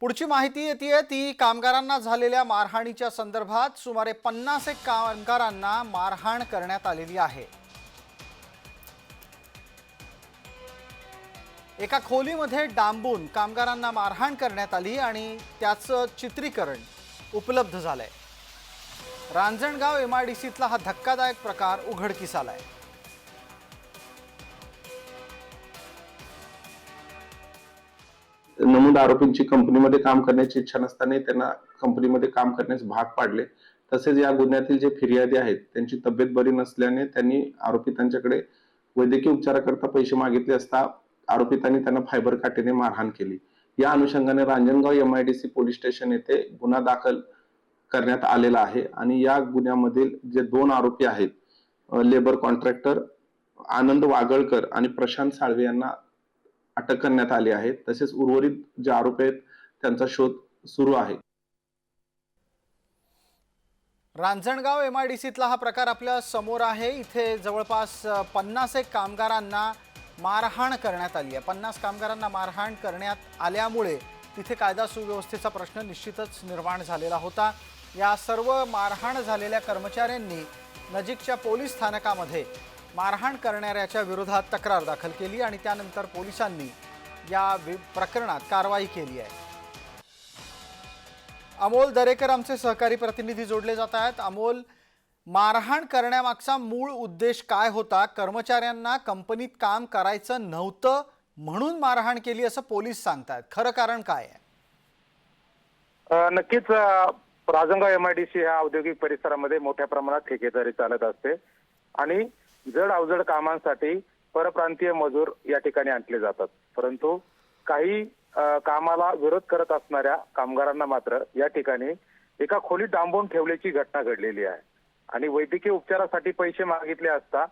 पुढची माहिती येते ती कामगारांना झालेल्या मारहाणीच्या संदर्भात सुमारे पन्नास एक कामगारांना मारहाण करण्यात आलेली आहे. एका खोलीमध्ये डांबून कामगारांना मारहाण करण्यात आली आणि त्याचं चित्रीकरण उपलब्ध झालंय. रांजणगाव एम आय डी सीतला हा धक्कादायक प्रकार उघडकीस आलाय. नमूद आरोपींची कंपनीमध्ये काम करण्याची इच्छा नसताना त्यांना कंपनीमध्ये काम करण्यास भाग पाडले. तसेच या गुन्ह्यातील जे फिर्यादी आहेत त्यांची तब्येत बरी नसल्याने त्यांनी आरोपी त्यांच्याकडे वैद्यकीय उपचाराकरता पैसे मागितले असता आरोपितांनी त्यांना फायबर काटेने मारहाण केली. या अनुषंगाने रांजणगाव सी पोलीस स्टेशन येथे गुन्हा दाखल करण्यात आलेला आहे आणि या गुन्ह्यामधील जे दोन आरोपी आहेत लेबर कॉन्ट्रॅक्टर आनंद वागळकर आणि प्रशांत साळवे यांना अटक करण्यात आली आहे. तसेच उर्वरित जे आरोपी आहेत त्यांचा शोध सुरू आहे. रांजणगाव एम आय डी सीतला हा प्रकार आपल्यासमोर आहे. इथे जवळपास पन्नास एक कामगारांना मारहाण करण्यात आली आहे. पन्नास कामगारांना मारहाण करण्यात आल्यामुळे तिथे कायदा सुव्यवस्थेचा प्रश्न निश्चितच निर्माण झालेला होता. या सर्व मारहाण झालेल्या कर्मचाऱ्यांनी नजीकच्या पोलीस स्थानकामध्ये मारहाण करणाऱ्याच्या विरोधात तक्रार दाखल केली आणि त्यानंतर पोलिसांनी या प्रकरणात कारवाई केली आहे. अमोल दरेकर आमचे सहकारी प्रतिनिधी जोडले जात आहेत. अमोल मारहाण करण्यामागचा मूळ उद्देश काय होता? कर्मचाऱ्यांना कंपनीत काम करायचं नव्हतं म्हणून मारहाण केली असं पोलीस सांगतायत. खरं कारण काय आहे? अ, नक्कीच आय डी एमआयडीसी ह्या औद्योगिक परिसरामध्ये मोठ्या प्रमाणात ठेकेदारी चालत असते. आणि जड अवजड कामांसाठी परप्रांतीय मजूर या ठिकाणी आणले जातात. परंतु काही कामाला विरोध करत असणाऱ्या कामगारांना मात्र या ठिकाणी एका खोलीत डांबून ठेवल्याची घटना घडलेली आहे. आणि वैद्यकीय उपचारासाठी पैसे मागितले असता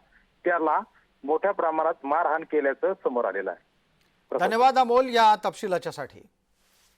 त्याला मोठ्या प्रमाणात मारहाण केल्याचं समोर आलेलं आहे. धन्यवाद अमोल या तपशिलाच्यासाठी.